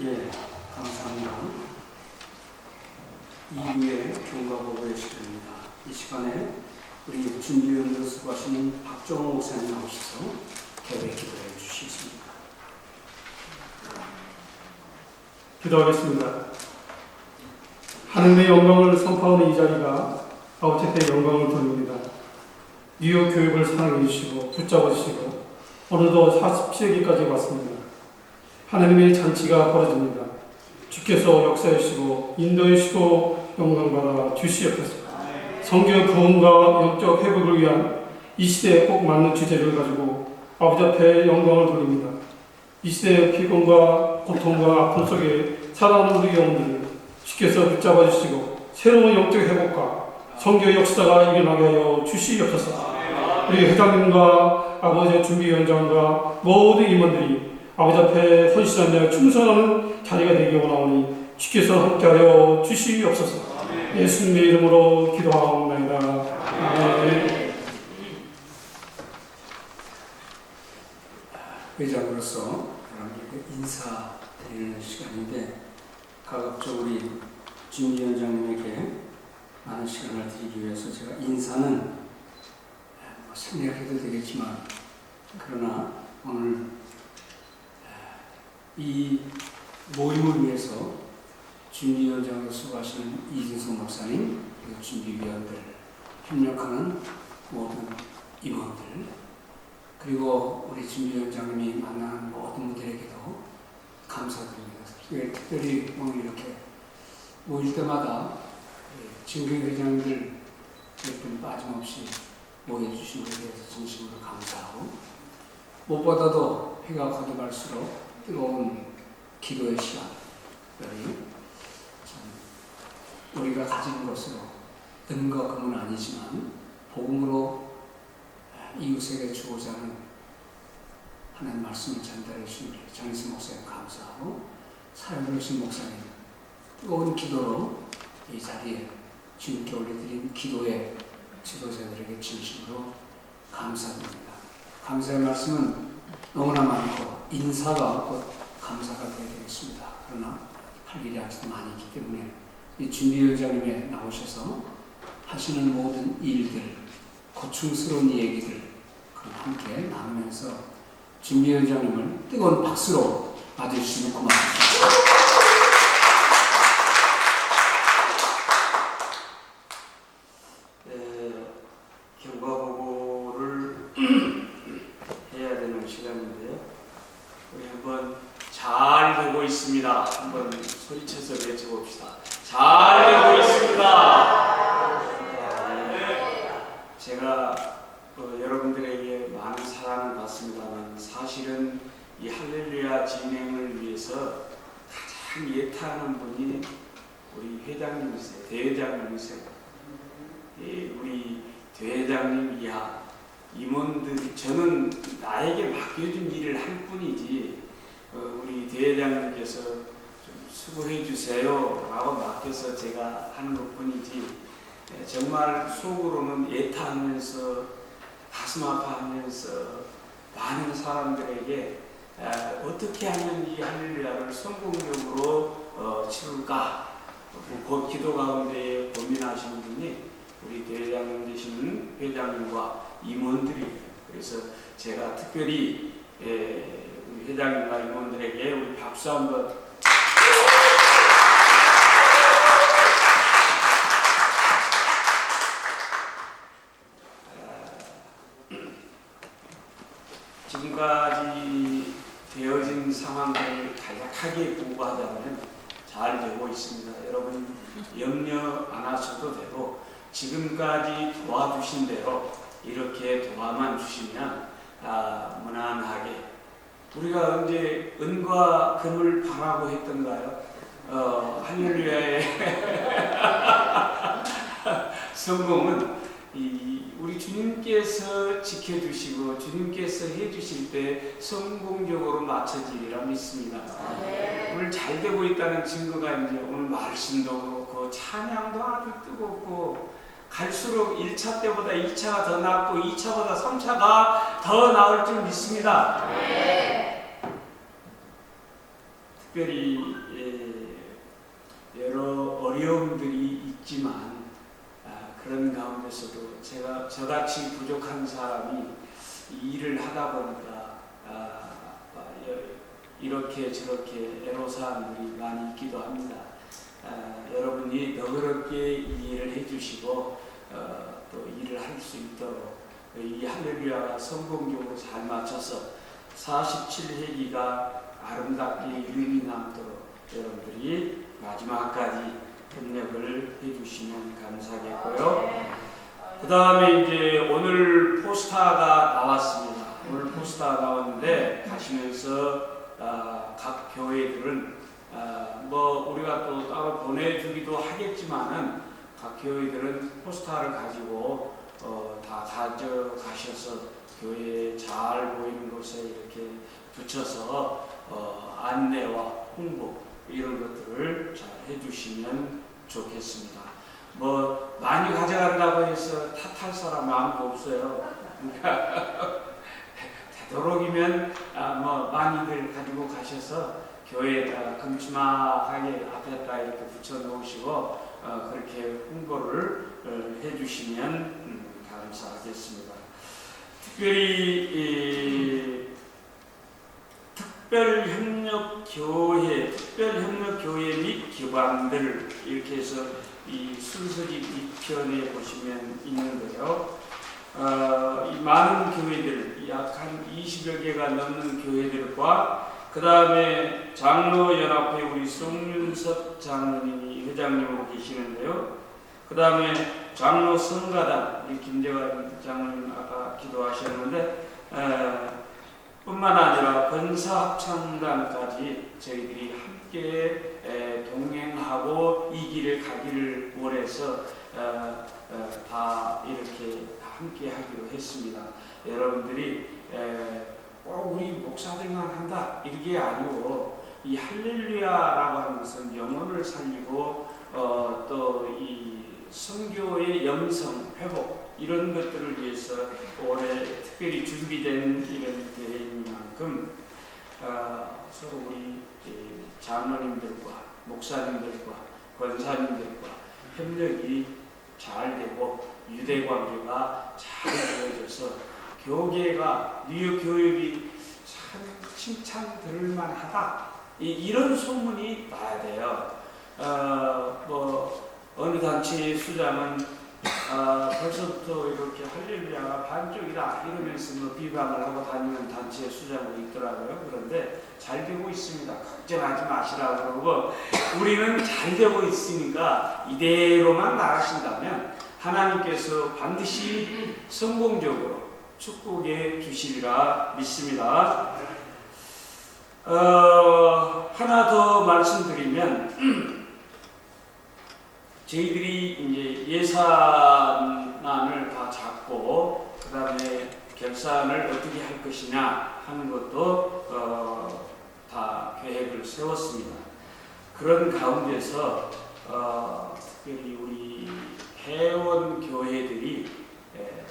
예, 감사합니다. 이후에 교과보고의 시간입니다. 이 시간에 우리 준비위원으로 수고하시는 박정호 목사님 나오셔서 개회 기도해 주시겠습니다. 기도하겠습니다. 하느님의 영광을 선포하는 이 자리가 아우체의 영광을 돌립니다. 뉴욕 교육을 사랑해 주시고 붙잡아 주시고 오늘도 40세기까지 왔습니다. 하나님의 잔치가 벌어집니다. 주께서 역사해 주시고 인도해 주시고 영광받아 주시옵소서. 성경 부흥과 영적 회복을 위한 이 시대에 꼭 맞는 주제를 가지고 아버지 앞에 영광을 돌립니다. 이 시대의 피곤과 고통과 아픔 속에 살아가는 우리 영혼들을 주께서 붙잡아 주시고 새로운 영적 회복과 성교 역사가 일어나게 하여 주시옵소서. 우리 회장님과 아버지 준비위원장과 모든 임원들이 아버지 앞에 헌신하며 충성하는 자리가 되기 원하오니 주께서 함께하여 주시옵소서. 예수님의 이름으로 기도하옵나이다. 아멘. 회장으로서 여러분에게 인사드리는 시간인데 가급적 우리 준비위원장님에게 많은 시간을 드리기 위해서 제가 인사는 뭐 생략해도 되겠지만 그러나 오늘 이 모임을 위해서 준비위원장으로 수고하시는 이진성 목사님 그리고 준비위원들 협력하는 모든 임원들 그리고 우리 준비위원장님이 만나는 모든 분들에게도 감사드립니다. 예, 특별히 오늘 이렇게 모일 때마다 증경회장들 좀 빠짐없이 모여주신 것에 대해서 진심으로 감사하고 무엇보다도 해가 거듭할수록 뜨거운 기도의 참 우리가 가진 것으로 은과 금은 아니지만 복음으로 이웃에게 주고자 하는 하나님 말씀을 전달해 주신 정희승 목사님 감사하고 사랑하신 목사님 뜨거운 기도로 이 자리에 주님께 올려드린 기도의 지도자들에게 진심으로 감사드립니다. 감사의 말씀은 너무나 많고 인사가 곧 감사가 되어야 되겠습니다. 그러나 할 일이 아직도 많이 있기 때문에 이 준비위원장님에 나오셔서 하시는 모든 일들 고충스러운 얘기들 함께 나누면서 준비위원장님을 뜨거운 박수로 맞아주시면 고맙습니다. 에, 결과보고를 해야 시간인데요. 우리 한번 잘 되고 있습니다. 한번 소리쳐서 외쳐봅시다. 잘 되고 있습니다. 네. 제가 어, 여러분들에게 많은 사랑을 받습니다만 사실은 이 할렐루야 진행을 위해서 가장 예타하는 분이 우리 회장님이세요. 대회장님이세요. 예, 우리 대회장님 이하 임원들이 저는 나에게 맡겨준 일을 할 뿐이지 어, 우리 대회장님께서 좀 수고해 주세요 라고 맡겨서 제가 하는 것뿐이지 예, 정말 속으로는 예타하면서 가슴 아파하면서 많은 사람들에게 에, 어떻게 하면 이 할렐루야를 성공적으로 어, 치룰까? 그 기도 가운데 고민하시는 분이 우리 대회장님 되시는 회장님과 임원들이에요. 그래서 제가 특별히 에, 우리 회장님과 임원들에게 우리 박수 한번 지금까지 되어진 상황들을 간략하게 보고하자면 잘 되고 있습니다. 여러분 염려 안 하셔도 되고 지금까지 도와주신 대로 이렇게 도와만 주시면 아, 무난하게 우리가 언제 은과 금을 바라고 했던가요? 어, 할렐루야의 성공은 이 우리 주님께서 지켜주시고 주님께서 해주실 때 성공적으로 맞춰지리라 믿습니다. 오늘 잘 되고 있다는 증거가 이제 오늘 말씀도 그렇고 찬양도 아주 뜨겁고 갈수록 1차 때보다 2차가 더 낫고 2차보다 3차가 더 나을 줄 믿습니다. 특별히 예, 여러 어려움들이 있지만 아, 그런 가운데서도 제가 저같이 부족한 사람이 이 일을 하다 보니까 아, 아, 여- 이렇게 저렇게 애로사항들이 많이 있기도 합니다. 아, 여러분이 너그럽게 이 일을 해주시고 어, 또 일을 할 수 있도록 이 할렐루야가 성공적으로 잘 맞춰서 47회기가 아름답게 이름이 남도록 여러분들이 마지막까지 협력을 해주시면 감사하겠고요. 그 다음에 이제 오늘 포스터가 나왔습니다. 오늘 포스터가 나왔는데 가시면서 아, 각 교회들은 아, 뭐 우리가 또 따로 보내주기도 하겠지만은 각 교회들은 포스터를 가지고 어, 다 가져가셔서 교회에 잘 보이는 곳에 이렇게 붙여서 어, 안내와 홍보 이런 것들을 잘 해주시면 좋겠습니다. 뭐 많이 가져간다고 해서 탓할 사람 아무도 없어요. 그러니까 되도록이면 아, 뭐 많이들 가지고 가셔서 교회에다가 금치막하게 앞에다 이렇게 붙여 놓으시고 어, 그렇게 홍보를 어, 해주시면 음, 감사하겠습니다. 특별히 이, 특별협력교회, 특별협력 교회 및 기관들 이렇게 해서 이 순서지 2편에 보시면 있는데요. 어, 이 많은 교회들, 약 한 20여 개가 넘는 교회들과 그 다음에 장로연합회 우리 송윤섭 장로님이 회장님으로 계시는데요. 그 다음에 장로 성가단 우리 김재환 장로님 아까 기도하셨는데 에, 뿐만 아니라 권사합창단까지 저희들이 함께 에, 동행하고 이 길을 가기를 원해서 어, 어, 다 이렇게 함께 하기로 했습니다. 여러분들이 에, 꼭 우리 목사들만 한다 이게 아니고 이 할렐루야라고 하는 것은 영혼을 살리고 어, 또이 성교의 영성 회복 이런 것들을 위해서 올해 특별히 준비된 이런 대회인 만큼 어, 서로 우리 이 장로님들과 목사님들과 권사님들과 협력이 잘 되고 유대 관계가 잘 이루어져서 교계가 뉴욕 교육이 참 칭찬 들을 만하다 이, 이런 소문이 나야 돼요. 어, 뭐 어느 단체의 수장은 어, 벌써부터 이렇게 할렐루야가 반쪽이다 이러면서 뭐 비방을 하고 다니는 단체 수장도 있더라고요. 그런데 잘 되고 있습니다. 걱정하지 마시라고 그러고 우리는 잘 되고 있으니까 이대로만 나가신다면 하나님께서 반드시 성공적으로 축복해 주시리라 믿습니다. 어, 하나 더 말씀드리면 저희들이 이제 예산안을 다 잡고 그 다음에 결산을 어떻게 할 것이냐 하는 것도 어, 다 계획을 세웠습니다. 그런 가운데서 어, 특별히 우리 회원 교회들이 에,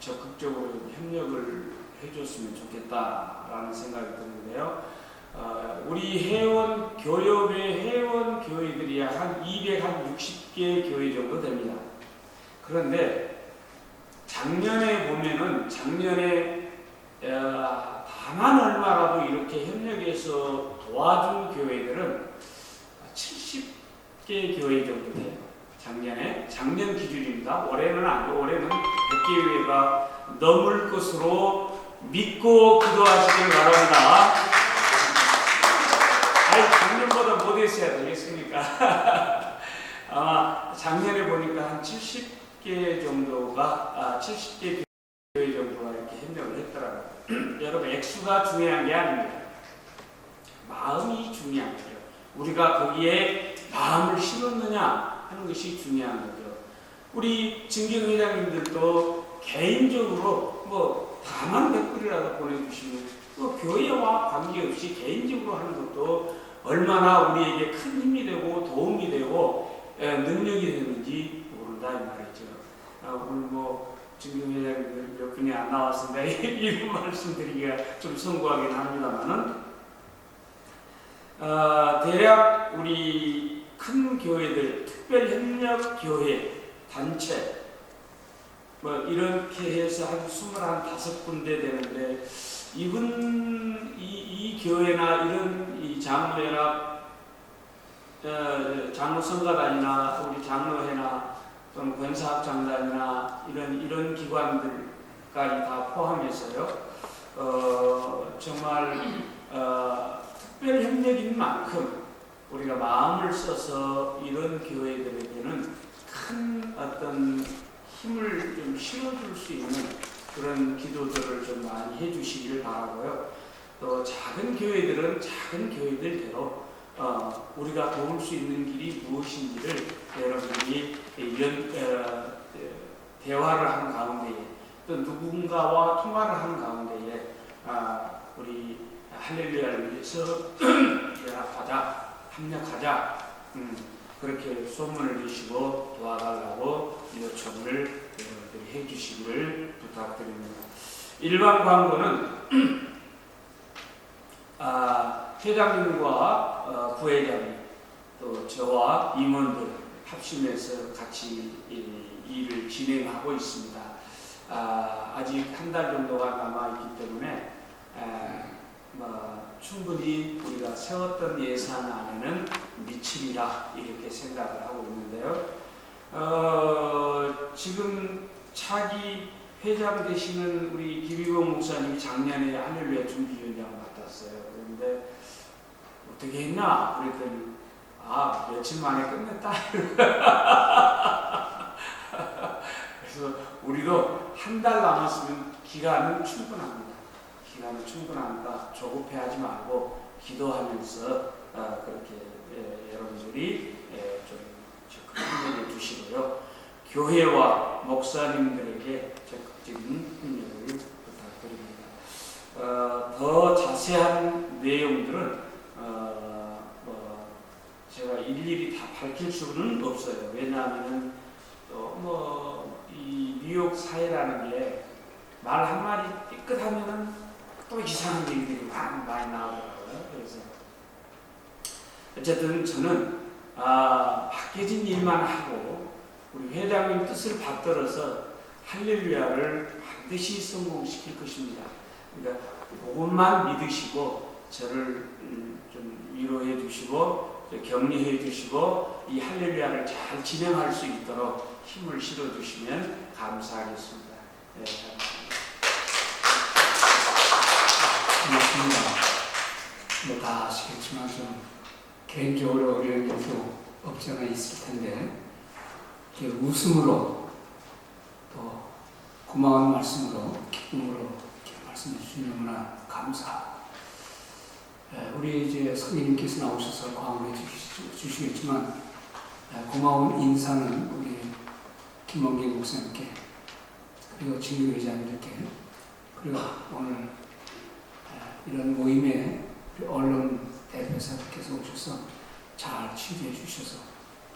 적극적으로 좀 협력을 해줬으면 좋겠다라는 생각이 드는데요. 어, 우리 회원 교협의 회원 교회들이 한 260개 교회 정도 됩니다. 그런데 작년에 보면은 작년에 어, 다만 얼마라도 이렇게 협력해서 도와준 교회들은 70개 교회 정도 돼요. 작년에 작년 기준입니다. 올해는 아니고 올해는 100개 교회가 넘을 것으로 믿고 기도하시길 바랍니다. 아니 못했어야 되겠습니까? 아마 작년에 보니까 한 70개 정도가 아 70개 교회 정도가 이렇게 협력을 했더라고요. 여러분 액수가 중요한 게 아닙니다. 마음이 중요한 거죠. 우리가 거기에 마음을 심었느냐 하는 것이 중요한 거죠. 우리 진경 회장님들도 개인적으로 뭐 다만 댓글이라도 보내주시면 또 교회와 관계없이 개인적으로 하는 것도 얼마나 우리에게 큰 힘이 되고 도움이 되고 에, 능력이 되는지 모른다 이 말이죠. 아, 오늘 뭐 회장님들 몇 분이 안 나왔습니다. 이런 말씀드리기가 좀 성구하긴 합니다만은 어, 대략 우리 큰 교회들, 특별협력 교회 단체 뭐 이렇게 해서 한 25군데 되는데 이분 이, 이 교회나 이런 이 장로연합 어, 장로성가단이나 우리 장로회나 또는 권사학장단이나 이런 이런 기관들까지 다 포함해서요. 어, 정말 어, 특별 협력인 만큼 우리가 마음을 써서 이런 교회들에게는 큰 어떤 힘을 좀 실어줄 수 있는 그런 기도들을 좀 많이 해주시기를 바라고요. 또 작은 교회들은 작은 교회들대로 어, 우리가 도울 수 있는 길이 무엇인지를 여러분이 이런 어, 대화를 하는 가운데에 또 누군가와 통화를 하는 가운데에 아, 우리 할렐루야를 위해서 연합하자, 합력하자 음, 그렇게 소문을 내시고 도와달라고 요청을 여러분들이 해주시기를 부탁드립니다. 일반 광고는 아, 회장님과 어, 부회장님 또 저와 임원들 합심해서 같이 이, 일을 진행하고 있습니다. 아, 아직 한 달 정도가 남아 있기 때문에 에, 뭐, 충분히 우리가 세웠던 예산 안에는 미치리라 이렇게 생각을 하고 있는데요. 어, 지금 차기 회장 되시는 우리 김희봉 목사님이 작년에 할렐루야 준비위원장을 맡았어요. 그런데 어떻게 했나? 그랬더니 아 며칠 만에 끝냈다. 그래서 우리도 한 달 남았으면 기간은 충분합니다. 기간은 충분하니까 조급해하지 말고 기도하면서 어, 그렇게 예, 여러분들이 예, 좀 적극 주시고요. 교회와 목사님들에게 적극적인 협력을 부탁드립니다. 어, 더 자세한 내용들은 어, 뭐 제가 일일이 다 밝힐 수는 없어요. 왜냐하면 또뭐이 뉴욕 사회라는 게 말 한마디 삐끗하면은 또 이상한 얘기들이 많이, 많이 나오더라고요. 그래서 어쨌든 저는 아, 맡겨진 일만 하고 우리 회장님 뜻을 받들어서 할렐루야를 반드시 성공시킬 것입니다. 그러니까 그것만 믿으시고 저를 음, 좀 위로해 주시고 격려해 주시고 이 할렐루야를 잘 진행할 수 있도록 힘을 실어 주시면 감사하겠습니다. 네, 고맙습니다. 뭐 다 아시겠지만 좀 개인적으로 어려운 일도 없지 않아 있을 텐데 웃음으로 또 고마운 말씀으로 기쁨으로 이렇게 말씀해 주시는 너무나 감사합니다. 에, 우리 이제 성인님께서 나오셔서 주시- 주시겠지만 에, 고마운 인사는 우리 김원기 목사님께 그리고 진규 회장님께 그리고 오늘 에, 이런 모임에 언론 대표사님께서 오셔서 잘 취재해 주셔서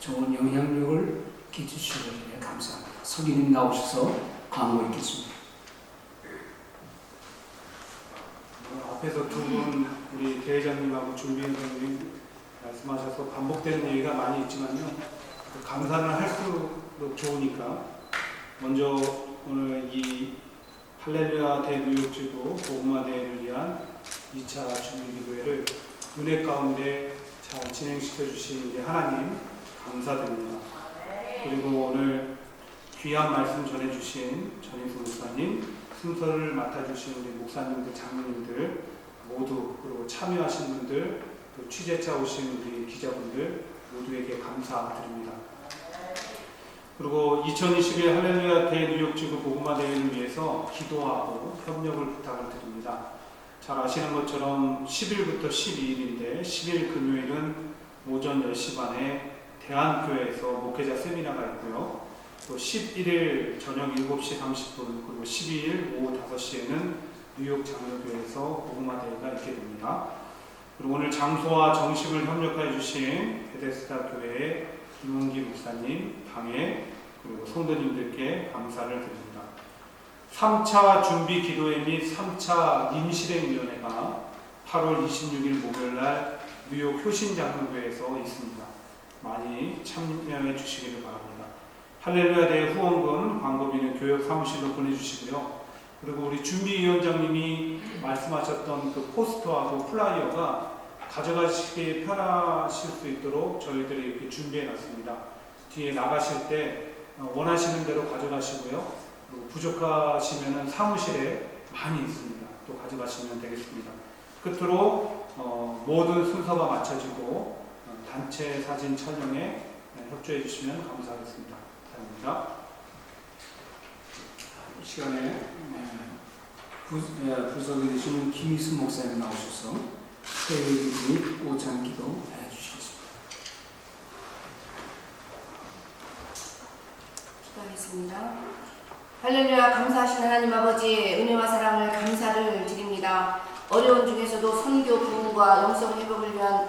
좋은 영향력을 끼치시고 예, 감사합니다. 성인님 나오셔서 광고 있겠습니다. 어, 앞에서 두 분 우리 대회장님하고 준비위원장님 말씀하셔서 반복되는 얘기가 많이 있지만요. 그 감사는 할수록 좋으니까 먼저 오늘 이 할렐루야 대뉴욕지구 복음화 대회를 위한 2차 준비기도회를 은혜 가운데 잘 진행시켜 주신 하나님 감사드립니다. 그리고 오늘 귀한 말씀 전해주신 전인수 목사님 순서를 맡아주신 우리 목사님들, 장로님들 모두 그리고 참여하신 분들 또 취재차 오신 우리 기자분들 모두에게 감사드립니다. 그리고 2021 할렐루야 대뉴욕지구 복음화 대회를 위해서 기도하고 협력을 부탁을 드립니다. 잘 아시는 것처럼 10일부터 12일인데 10일 금요일은 오전 10시 반에 대한교회에서 목회자 세미나가 있고요. 또 11일 저녁 7시 30분 그리고 12일 오후 5시에는 뉴욕 장로교회에서 복음화 대회가 있게 됩니다. 그리고 오늘 장소와 정식을 협력해 주신 베데스다 교회의 김은기 목사님, 방해 그리고 성도님들께 감사를 드립니다. 3차 준비 기도회 및 3차 임실행위원회가 8월 26일 목요일 날 뉴욕 효신장로교회에서 있습니다. 많이 참여해 주시기를 바랍니다. 할렐루야 대회 후원금 광고비는 교역 사무실로 보내주시고요. 그리고 우리 준비위원장님이 말씀하셨던 그 포스터하고 플라이어가 가져가시기 편하실 수 있도록 저희들이 이렇게 준비해 놨습니다. 뒤에 나가실 때 어, 원하시는 대로 가져가시고요. 부족하시면 사무실에 많이 있습니다. 또 가져가시면 되겠습니다. 끝으로 어, 모든 순서가 맞춰지고 어, 단체 사진 촬영에 네, 협조해 주시면 감사하겠습니다. 감사합니다. 이 시간에 에, 부, 에, 부석에 계시는 김희수 목사님 나오셔서 회의 및 오찬기도 해주시겠습니다. 기도하겠습니다. 할렐루야 감사하신 하나님 아버지 은혜와 사랑을 감사를 드립니다. 어려운 중에서도 선교 부흥과 영성 회복을 위한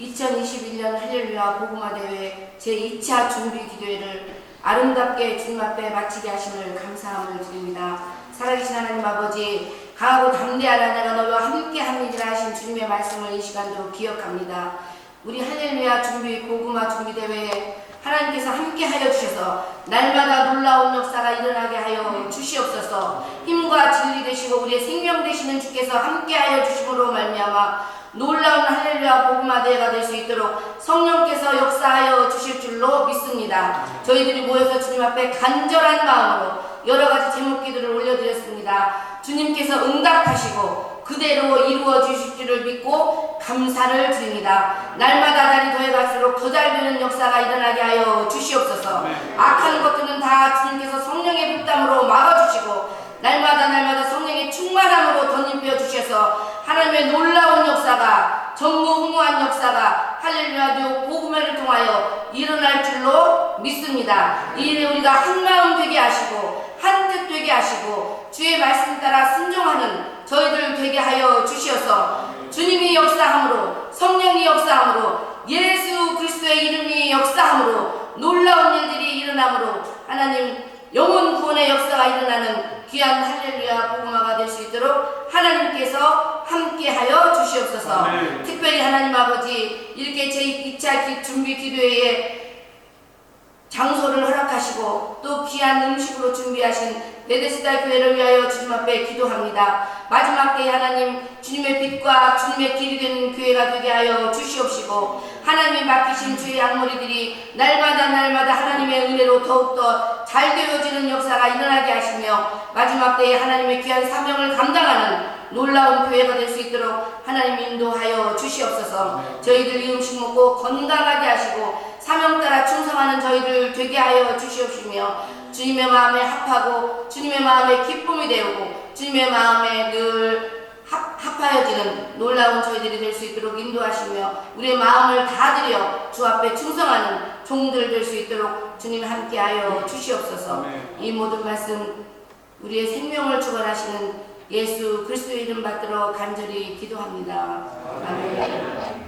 2021년 할렐루야 복음화 대회 제2차 준비 기도회를 아름답게 주님 앞에 마치게 하심을 감사함을 드립니다. 살아계신 하나님 아버지 강하고 담대한 하나가 너희와 함께 합니다라 하신 주님의 말씀을 이 시간도 기억합니다. 우리 할렐루야 준비 복음화 준비 대회에 하나님께서 함께 하여 주셔서 날마다 놀라운 역사가 일어나게 하여 주시옵소서. 힘과 진리 되시고 우리의 생명 되시는 주께서 함께 하여 주심으로 말미암아 놀라운 할렐루야 복음화 대회가 될 수 있도록 성령께서 역사하여 주실 줄로 믿습니다. 저희들이 모여서 주님 앞에 간절한 마음으로 여러 가지 제목 기도를 올려드렸습니다. 주님께서 응답하시고 그대로 이루어 주실 줄을 믿고 감사를 드립니다. 날마다 날이 더해갈수록 더 잘 되는 역사가 일어나게 하여 주시옵소서. 악한 것들은 다 주님께서 성령의 불담으로 막아주시고 날마다 날마다 성령의 충만함으로 덧입혀 주셔서 하나님의 놀라운 역사가 전무후무한 역사가 할렐루야 복음회를 통하여 일어날 줄로 믿습니다. 이 일에 우리가 한 마음 되게 하시고 한뜻 되게 하시고 주의 말씀 따라 순종하는 저희들 되게 하여 주시어서 주님이 역사함으로 성령이 역사함으로 예수 그리스도의 이름이 역사함으로 놀라운 일들이 일어나므로 하나님 영혼 구원의 역사가 일어나는 귀한 할렐루야 복음화가 될 수 있도록 하나님께서 함께하여 주시옵소서. 아멘. 특별히 하나님 아버지 이렇게 제2차 준비 기도회에 장소를 허락하시고 또 귀한 음식으로 준비하신 베데스다 교회를 위하여 주님 앞에 기도합니다. 마지막 때에 하나님 주님의 빛과 주님의 길이 되는 교회가 되게 하여 주시옵시고 하나님이 맡기신 주의 양머리들이 날마다 날마다 하나님의 은혜로 더욱더 잘 되어지는 역사가 일어나게 하시며 마지막 때에 하나님의 귀한 사명을 감당하는 놀라운 교회가 될 수 있도록 하나님 인도하여 주시옵소서 저희들 이 음식 먹고 건강하게 하시고 사명 따라 충성하는 저희들 되게 하여 주시옵시며 주님의 마음에 합하고 주님의 마음에 기쁨이 되고 주님의 마음에 늘 합, 합하여지는 놀라운 저희들이 될 수 있도록 인도하시며 우리의 마음을 다 드려 주 앞에 충성하는 종들 될 수 있도록 주님 함께하여 주시옵소서 아멘. 이 모든 말씀 우리의 생명을 주관하시는 예수 그리스도의 이름 받들어 간절히 기도합니다. 아멘.